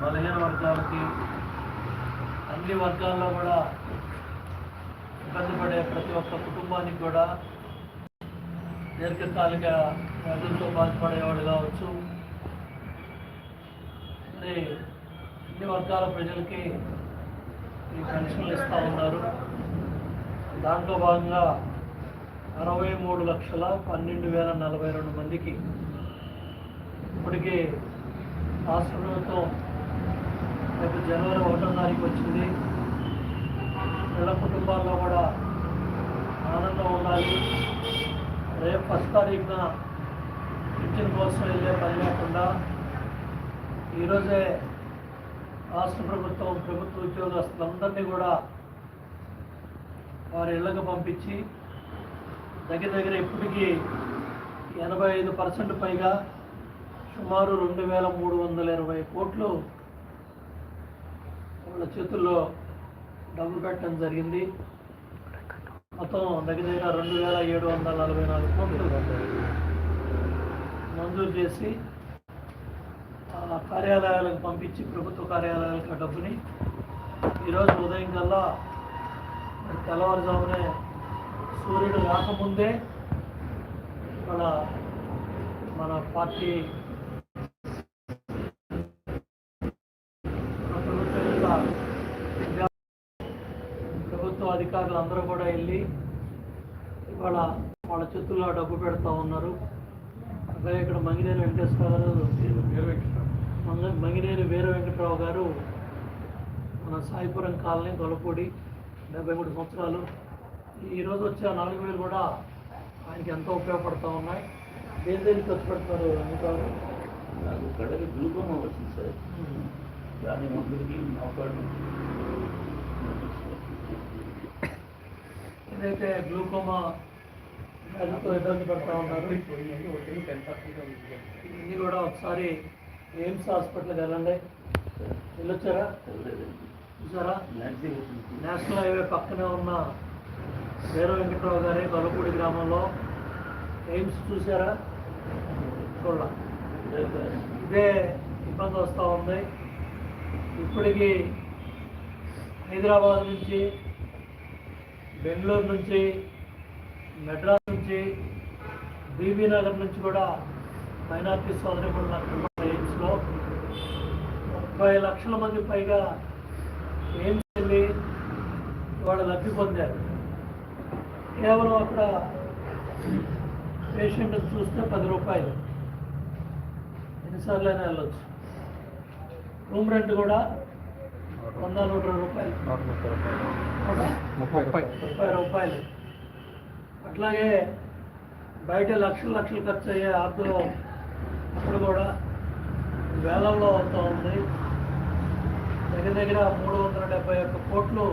బలహీన వర్గాలకి అన్ని వర్గాల్లో కూడా ఇబ్బంది పడే ప్రతి ఒక్క కుటుంబానికి కూడా దీర్ఘకాలిక వ్యాధులతో బాధపడేవాడు కావచ్చు. మరి అన్ని వర్గాల ప్రజలకి ఈ పెన్షన్లు ఇస్తూ ఉన్నారు. దాంట్లో భాగంగా అరవై మూడు లక్షల పన్నెండు వేల నలభై రెండు మందికి ఇప్పటికీ రాష్ట్ర ప్రభుత్వం రేపు జనవరి ఒకటో తారీఖు వచ్చింది. పిల్ల కుటుంబాల్లో కూడా ఆనందం ఉండాలి. రేపు ఫస్ట్ తారీఖున పింఛన్ కోసం వెళ్ళే పని లేకుండా ఈరోజే రాష్ట్ర ప్రభుత్వం ప్రభుత్వ ఉద్యోగస్తులందరినీ కూడా వారి ఇళ్ళకు పంపించి దగ్గర దగ్గర ఇప్పటికీ ఎనభై ఐదు పర్సెంట్ పైగా సుమారు రెండు వేల మూడు వందల ఇరవై కోట్లు వాళ్ళ చేతుల్లో డబ్బులు పెట్టడం జరిగింది. మొత్తం దగ్గర రెండు వేల ఏడు వందల నలభై నాలుగు కోట్లు మంజూరు చేసి ఆ కార్యాలయాలకు పంపించి ప్రభుత్వ కార్యాలయాలకు ఆ డబ్బుని ఈరోజు ఉదయం కల్లా తెల్లవారుజామునే సూర్యుడు రాకముందే మన మన పార్టీ మన ప్రభుత్వం యొక్క ప్రభుత్వ అధికారులు అందరూ కూడా వెళ్ళి ఇవాళ వాళ్ళ చేతుల్లో డబ్బు పెడతా ఉన్నారు. అలాగే ఇక్కడ మంగినేని వెంకటేశ్వర గారు మంగ మంగినేని వీర వెంకటరావు గారు మన సాయిపురం కాలనీ గొలపూడి డెబ్బై మూడు సంవత్సరాలు. ఈరోజు వచ్చే నాలుగు వేలు కూడా ఆయనకి ఎంతో ఉపయోగపడుతూ ఉన్నాయి. దేని దేనికి ఖర్చు పెడతారు వెంకటరావు నాకు కడకి గ్లూకోమా వచ్చింది సార్. దాని మందులకి మోకాళ్ళు ఏదైతే గ్లూకోమా వ్యాధితో ఇబ్బంది పడుతూ ఉన్నారు. ఇన్ని కూడా ఒకసారి ఎయిమ్స్ హాస్పిటల్కి వెళ్ళండి. వెళ్ళొచ్చారా? చూసారా? నేషనల్ హైవే పక్కనే ఉన్న వీర వెంకట్రావు గారి గొల్లపూడి గ్రామంలో ఎయిమ్స్ చూసారా? చూడ ఇదే ఇబ్బంది వస్తూ ఉంది. ఇప్పటికి హైదరాబాద్ నుంచి బెంగళూరు నుంచి మెడ్రాస్ నుంచి బీబీ నగర్ నుంచి కూడా మైనార్టీ సోదరిపడిన ఎయిమ్స్లో. ముప్పై లక్షల మంది పైగా ఎయిమ్స్ వెళ్ళి వాళ్ళు లబ్ధి పొందారు. కేవలం అక్కడ పేషెంట్ చూస్తే పది రూపాయలు. ఎన్నిసార్లు అయినా వెళ్ళొచ్చు. రూమ్ రెంట్ కూడా వంద నూట రూపాయలు. ముప్పై ముప్పై రూపాయలు. అట్లాగే బయట లక్షలు లక్షలు ఖర్చు అయ్యే ఆర్థలో అప్పుడు కూడా వేలల్లో అవుతూ ఉంది. దగ్గర దగ్గర మూడు వందల డెబ్బై ఒక్క కోట్లు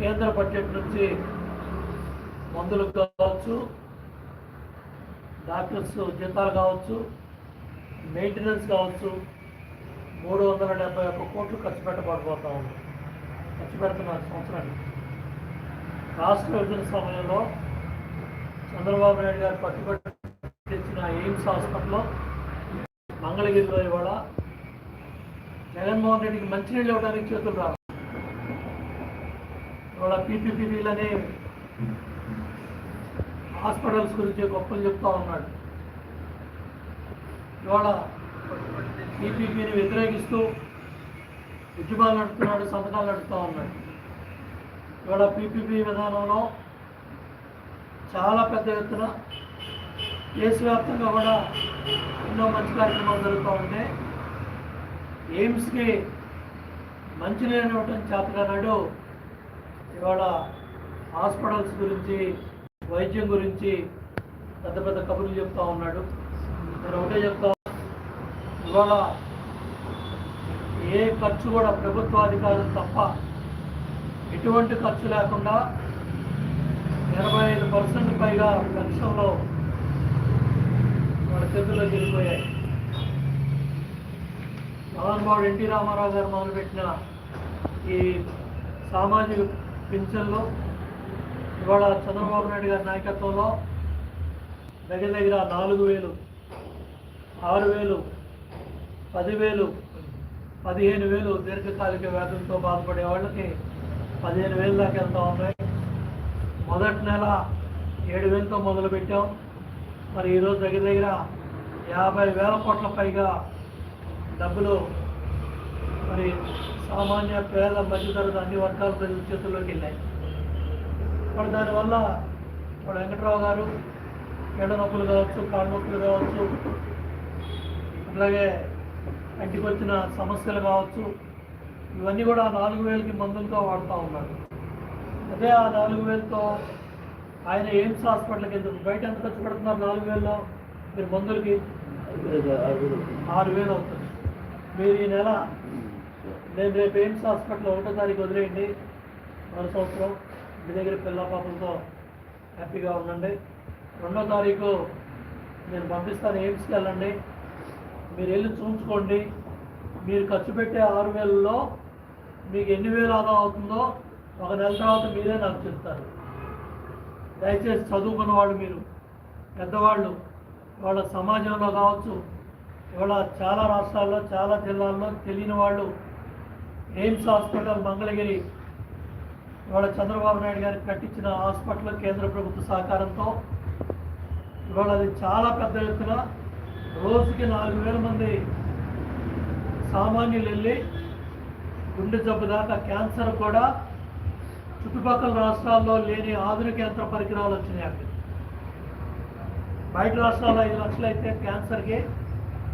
కేంద్ర బడ్జెట్ నుంచి మందులకు కావచ్చు డాక్టర్స్ జీతాలు కావచ్చు మెయింటెనెన్స్ కావచ్చు మూడు వందల డెబ్బై ఒక్క కోట్లు ఖర్చు పెట్టబడిపోతా ఉంది. ఖర్చు పెడుతున్నారు సంవత్సరానికి. రాష్ట్ర విభజన సమయంలో చంద్రబాబు నాయుడు గారు పట్టుబట్టించిన ఎయిమ్స్ హాస్పిటల్లో మంగళగిరిలో ఇవాళ జగన్మోహన్ రెడ్డికి మంచినీళ్ళు ఇవ్వడానికి చేతులు రావు ఇవాళ పీపీపీలని హాస్పిటల్స్ గురించి గొప్పలు చెప్తా ఉన్నాడు. ఇవాళ పీపీపీని వ్యతిరేకిస్తూ ఉద్యమాలు నడుపుతున్నాడు సంతకాలు నడుపుతూ ఉన్నాడు. ఇవాళ పీపీపీ విధానంలో చాలా పెద్ద ఎత్తున దేశవ్యాప్తంగా కూడా ఎన్నో మంచి కార్యక్రమాలు జరుగుతూ ఉంటే ఎయిమ్స్కి మంచినీళ్ళు ఇవ్వటం చేతగానాడు ఇవాళ హాస్పిటల్స్ గురించి వైద్యం గురించి పెద్ద పెద్ద కబుర్లు చెప్తా ఉన్నాడు. నేను ఒకటే చెప్తా ఇవాళ ఏ ఖర్చు కూడా ప్రభుత్వ అధికారులు తప్ప ఎటువంటి ఖర్చు లేకుండా ఎనభై ఐదు పర్సెంట్ పైగా పెన్షన్లో వాళ్ళ చేతుల్లో వెళ్ళిపోయాయి మహానుభావుడు ఎన్టీ రామారావు గారు మొదలుపెట్టిన ఈ సామాజిక పింఛన్లు ఇవాళ చంద్రబాబు నాయుడు గారి నాయకత్వంలో దగ్గర దగ్గర నాలుగు వేలు ఆరు వేలు పదివేలు పదిహేను వేలు దీర్ఘకాలిక వ్యాధులతో బాధపడే వాళ్ళకి పదిహేను వేలు దాకా వెళ్తూ ఉన్నాయి మొదటి నెల ఏడు వేలతో మొదలు పెట్టాం మరి ఈరోజు దగ్గర దగ్గర యాభై వేల కోట్ల పైగా డబ్బులు మరి సామాన్య పేద మధ్యతరగతి అన్ని వర్గాల ప్రజల చేతుల్లోకి వెళ్ళాయి. మరి దానివల్ల ఇప్పుడు వెంకట్రావు గారు ఎడ నొప్పులు కావచ్చు కాళ్ళ నొప్పులు కావచ్చు అలాగే కంటికి వచ్చిన సమస్యలు కావచ్చు ఇవన్నీ కూడా నాలుగు వేలకి మందులతో వాడుతూ ఉన్నారు. అదే ఆ నాలుగు వేలతో ఆయన ఎయిమ్స్ హాస్పిటల్కి ఎందుకు? బయట ఎంత ఖర్చు పెడుతున్నారు నాలుగు వేలలో? మీరు మందులకి ఆరు వేలు అవుతుంది. మీరు ఈ నెల నేను రేపు ఎయిమ్స్ హాస్పిటల్ ఒకటో తారీఖు వదిలేయండి. మరో సంవత్సరం మీ దగ్గర పిల్ల పాపలతో హ్యాపీగా ఉండండి. రెండో తారీఖు నేను పంపిస్తాను ఎయిమ్స్కి వెళ్ళండి. మీరు వెళ్ళి చూపించుకోండి మీరు ఖర్చు పెట్టే ఆరు వేలలో మీకు ఎన్ని వేలు ఆదా అవుతుందో ఒక నెల తర్వాత మీరే నాకు చెప్తారు. దయచేసి చదువుకున్న వాళ్ళు మీరు పెద్దవాళ్ళు వాళ్ళ సమాజంలో కావచ్చు ఇవాళ చాలా రాష్ట్రాల్లో చాలా జిల్లాల్లో తెలియని వాళ్ళు ఎయిమ్స్ హాస్పిటల్ మంగళగిరి ఇవాళ చంద్రబాబు నాయుడు గారికి కట్టించిన హాస్పిటల్ కేంద్ర ప్రభుత్వ సహకారంతో ఇవాళ అది చాలా పెద్ద ఎత్తున రోజుకి నాలుగు వేల మంది సామాన్యులు వెళ్ళి గుండె జబ్బు దాకా క్యాన్సర్ కూడా చుట్టుపక్కల రాష్ట్రాల్లో లేని ఆధునిక యంత్ర పరికరాలు వచ్చినాయి అక్కడ. బయట రాష్ట్రాల్లో ఐదు లక్షలు అయితే క్యాన్సర్కి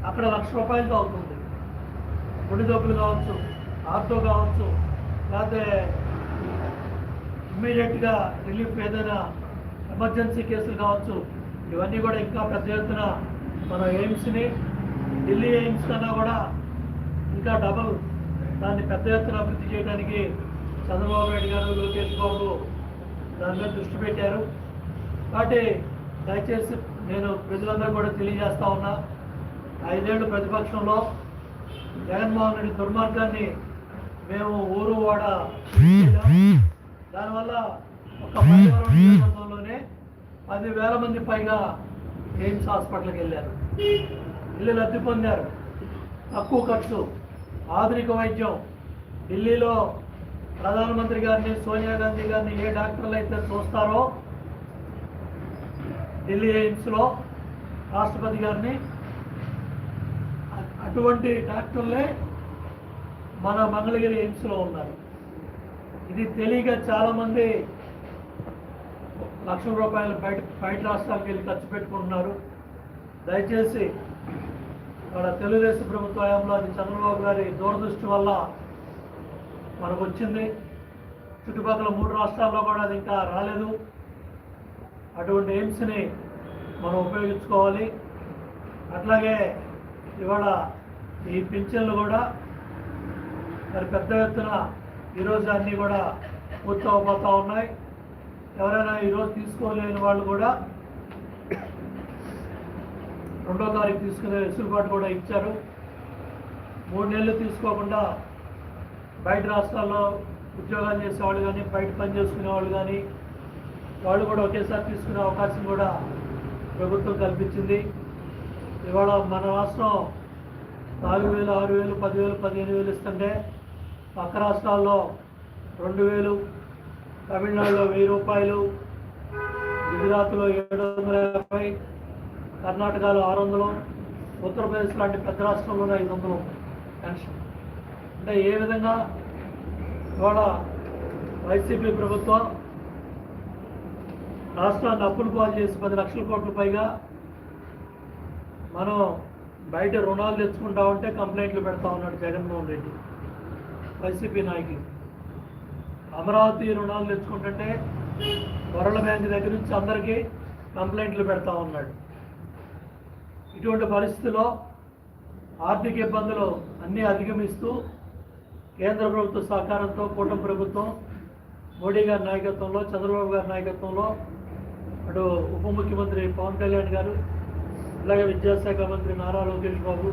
అక్కడ లక్ష రూపాయలతో అవుతుంది. గుండె జబ్బులు కావచ్చు ఆర్థో కావచ్చు లేకపోతే ఇమ్మీడియట్గా రిలీఫ్ ఏదైనా ఎమర్జెన్సీ కేసులు కావచ్చు ఇవన్నీ కూడా ఇంకా పెద్ద ఎత్తున మన ఎయిమ్స్ని ఢిల్లీ ఎయిమ్స్ కన్నా కూడా ఇంకా డబల్ దాన్ని పెద్ద ఎత్తున అభివృద్ధి చేయడానికి చంద్రబాబు నాయుడు గారు లోకేష్ బాబు దాని మీద దృష్టి పెట్టారు. కాబట్టి దయచేసి నేను ప్రజలందరూ కూడా తెలియజేస్తా ఉన్నా ఐదేళ్ళు ప్రతిపక్షంలో జగన్మోహన్ రెడ్డి దుర్మార్గాన్ని మేము ఊరు వాడ దానివల్ల ఒక పదివేల పదివేల మంది పైగా ఎయిమ్స్ హాస్పిటల్కి వెళ్ళారు. ఇల్లు లబ్ధి పొందారు. తక్కువ ఖర్చు ఆధునిక వైద్యం. ఢిల్లీలో ప్రధానమంత్రి గారిని సోనియా గాంధీ గారిని ఏ డాక్టర్లు అయితే చూస్తారో ఢిల్లీ ఎయిమ్స్లో రాష్ట్రపతి గారిని అటువంటి డాక్టర్లే మన మంగళగిరి ఎయిమ్స్లో ఉన్నారు. ఇది తెలియక చాలామంది లక్షల రూపాయలు బయట బయట రాష్ట్రాలకు వెళ్ళి ఖర్చు పెట్టుకుంటున్నారు. దయచేసి మన తెలుగుదేశం ప్రభుత్వ హయాంలో అది చంద్రబాబు గారి దూరదృష్టి వల్ల మనకు వచ్చింది. చుట్టుపక్కల మూడు రాష్ట్రాల్లో కూడా అది ఇంకా రాలేదు. అటువంటి ఎయిమ్స్ని మనం ఉపయోగించుకోవాలి. అట్లాగే ఇవాళ ఈ పింఛన్లు కూడా మరి పెద్ద ఎత్తున ఈరోజు అన్నీ కూడా పూర్తవబోతూ ఉన్నాయి. ఎవరైనా ఈరోజు తీసుకోలేని వాళ్ళు కూడా రెండో తారీఖు తీసుకునే వెసులుబాటు కూడా ఇచ్చారు. మూడు నెలలు తీసుకోకుండా బయట రాష్ట్రాల్లో ఉద్యోగాలు చేసేవాళ్ళు కానీ బయట పని చేసుకునే వాళ్ళు కానీ వాళ్ళు కూడా ఒకేసారి తీసుకునే అవకాశం కూడా ప్రభుత్వం కల్పించింది. ఇవాళ మన రాష్ట్రం నాలుగు వేలు ఆరు వేలు పదివేలు పదిహేను వేలు ఇస్తుంటే పక్క రాష్ట్రాల్లో రెండు వేలు తమిళనాడులో వెయ్యి రూపాయలు గుజరాత్లో ఏడు వందల యాభై కర్ణాటకలో ఆరు వందలు ఉత్తరప్రదేశ్ లాంటి పెద్ద రాష్ట్రంలోనే ఐదు వందలు పెన్షన్. అంటే ఏ విధంగా ఇవాళ వైసీపీ ప్రభుత్వం రాష్ట్రాన్ని అప్పులు పాలు చేసి పది లక్షల కోట్ల పైగా మనం బయట రుణాలు తెచ్చుకుంటా ఉంటే కంప్లైంట్లు పెడతా ఉన్నాడు జగన్మోహన్ రెడ్డి వైసీపీ నాయకులు. అమరావతి రుణాలు తెచ్చుకుంటుంటే వరల్డ్ బ్యాంక్ దగ్గర నుంచి అందరికీ కంప్లైంట్లు పెడతా ఉన్నాడు. ఇటువంటి పరిస్థితిలో ఆర్థిక ఇబ్బందులు అన్నీ అధిగమిస్తూ కేంద్ర ప్రభుత్వ సహకారంతో కూటమి ప్రభుత్వం మోడీ గారి నాయకత్వంలో చంద్రబాబు గారి నాయకత్వంలో అటు ఉప ముఖ్యమంత్రి పవన్ కళ్యాణ్ గారు అలాగే విద్యాశాఖ మంత్రి నారా లోకేష్ బాబు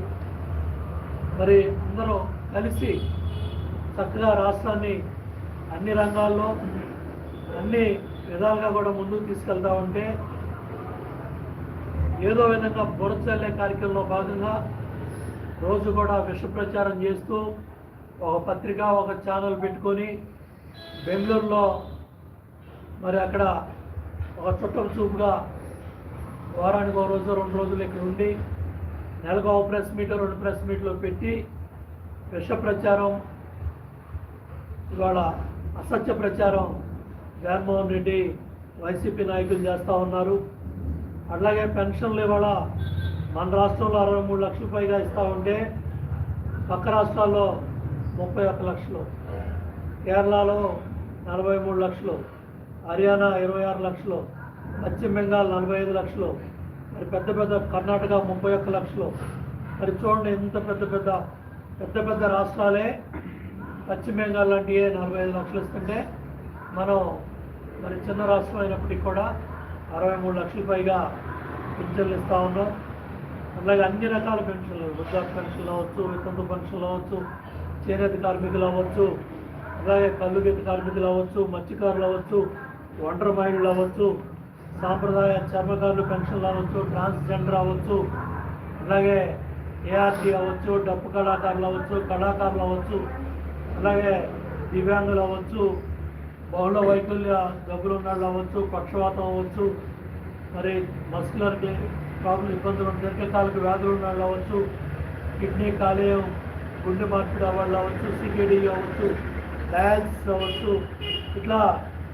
మరి అందరూ కలిసి చక్కగా రాష్ట్రాన్ని అన్ని రంగాల్లో అన్ని విధాలుగా కూడా ముందుకు తీసుకెళ్తా ఉంటే ఏదో విధంగా బురచల్లే కార్యక్రమంలో భాగంగా రోజు కూడా విష ప్రచారం చేస్తూ ఒక పత్రిక ఒక ఛానల్ పెట్టుకొని బెంగళూరులో మరి అక్కడ ఒక చుట్టం చూపుగా వారానికి ఒక రోజు రెండు రోజులు ఇక్కడ ఉండి నెలకు ఒక ప్రెస్ మీట్ రెండు ప్రెస్ మీట్లు పెట్టి విష ప్రచారం ఇవాళ అసత్య ప్రచారం జగన్మోహన్ రెడ్డి వైసీపీ నాయకులు చేస్తూ ఉన్నారు. అట్లాగే పెన్షన్లు ఇవాళ మన రాష్ట్రంలో అరవై మూడు లక్షల పైగా ఇస్తూ ఉంటే పక్క రాష్ట్రాల్లో ముప్పై ఒక్క లక్షలు కేరళలో నలభై మూడు లక్షలు హర్యానా ఇరవై ఆరు లక్షలు పశ్చిమ బెంగాల్ నలభై ఐదు లక్షలు మరి పెద్ద పెద్ద కర్ణాటక ముప్పై ఒక్క లక్షలు. మరి చూడండి ఎంత పెద్ద పెద్ద పెద్ద పెద్ద రాష్ట్రాలే పశ్చిమ బెంగాల్ లాంటివి నలభై ఐదు లక్షలు ఇస్తుంటే మనం మరి చిన్న రాష్ట్రం అయినప్పటికీ కూడా అరవై మూడు లక్షల పైగా పెన్షన్లు ఇస్తూ ఉన్నాం. అలాగే అన్ని రకాల పెన్షన్లు వృద్ధాప్య పెన్షన్లు అవ్వచ్చు వితంతు పెన్షన్లు అవ్వచ్చు చేనేత కార్మికులు అవ్వచ్చు అలాగే కళ్ళు గీత కార్మికులు అవ్వచ్చు మత్స్యకారులు అవ్వచ్చు ఒంటరి మహిళలు అవ్వచ్చు సాంప్రదాయ చర్మకారులు పెన్షన్లు అవ్వచ్చు ట్రాన్స్జెండర్ అవ్వచ్చు అలాగే ఏఆర్టీ అవ్వచ్చు డప్పు కళాకారులు అవ్వచ్చు కళాకారులు అవ్వచ్చు అలాగే దివ్యాంగులు అవ్వచ్చు బహుళ వైకల్య జబ్బులు ఉన్న వాళ్ళు అవ్వచ్చు పక్షవాతం అవ్వచ్చు మరి మస్కులర్ ప్రాబ్లం ఇబ్బందులు దీర్ఘకాలిక వ్యాధులు ఉన్న వాళ్ళు అవ్వచ్చు కిడ్నీ కాలేయం గుండె మార్పిడి వాళ్ళు అవ్వచ్చు సికేడి అవ్వచ్చు డయాలసిస్ అవ్వచ్చు ఇట్లా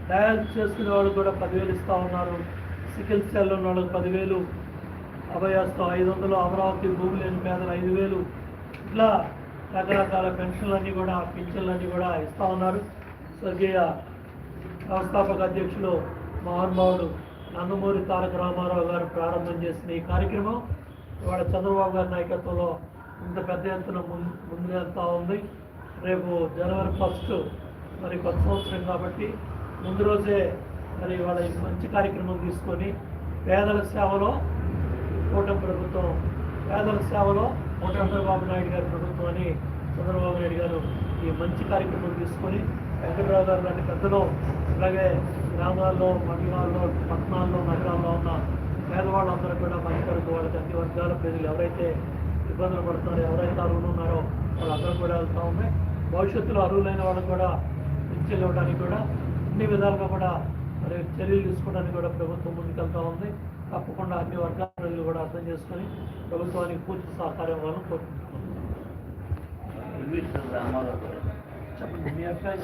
డయాలసిస్ చేసుకునే వాళ్ళు కూడా పదివేలు ఇస్తూ ఉన్నారు. సికిల్ సెల్ ఉన్న వాళ్ళకి పదివేలు అభయాస్తం ఐదు వందలు అమరావతి భూమి లేని పేదలు ఐదు వేలు ఇట్లా రకరకాల పెన్షన్లన్నీ కూడా పింఛన్లన్నీ కూడా ఇస్తూ ఉన్నారు. స్వర్గీయ వ్యవస్థాపక అధ్యక్షులు మహానుభావుడు నందమూరి తారక రామారావు గారు ప్రారంభం చేసిన ఈ కార్యక్రమం ఇవాళ చంద్రబాబు గారి నాయకత్వంలో ఇంత పెద్ద ఎత్తున ముందు ముందుకెళ్తా ఉంది. రేపు జనవరి ఫస్ట్ మరి కొత్త సంవత్సరం కాబట్టి ముందు రోజే మరి ఇవాళ ఈ మంచి కార్యక్రమం తీసుకొని పేదల సేవలో కూటమి ప్రభుత్వం పేదల సేవలో చంద్రబాబు నాయుడు గారి ప్రభుత్వాన్ని అని చంద్రబాబు నాయుడు గారు ఈ మంచి కార్యక్రమం తీసుకొని వెంకటరావు గారు లాంటి పెద్దలు అలాగే గ్రామాల్లో మండలాల్లో పట్టణాల్లో నగరాల్లో ఉన్న పేదవాళ్ళందరూ కూడా మధ్యతరగతి వాళ్ళకి అన్ని వర్గాల ప్రజలు ఎవరైతే ఇబ్బందులు పడుతున్నారో ఎవరైతే అరువులు ఉన్నారో వాళ్ళందరూ కూడా వెళ్తూ ఉన్నాయి. భవిష్యత్తులో అరువులైన వాళ్ళకు కూడా పింఛన్లు ఇవ్వడానికి కూడా అన్ని విధాలుగా కూడా మరి చర్యలు తీసుకోవడానికి కూడా ప్రభుత్వం ముందుకెళ్తూ ఉంది. తప్పకుండా అన్ని వర్గాల ప్రజలు కూడా అర్థం చేసుకొని ప్రభుత్వానికి పూర్తి సహకారం ఇవ్వాలని కోరుకుంటున్నాను. చెప్పండి. మీ అభిప్రాయం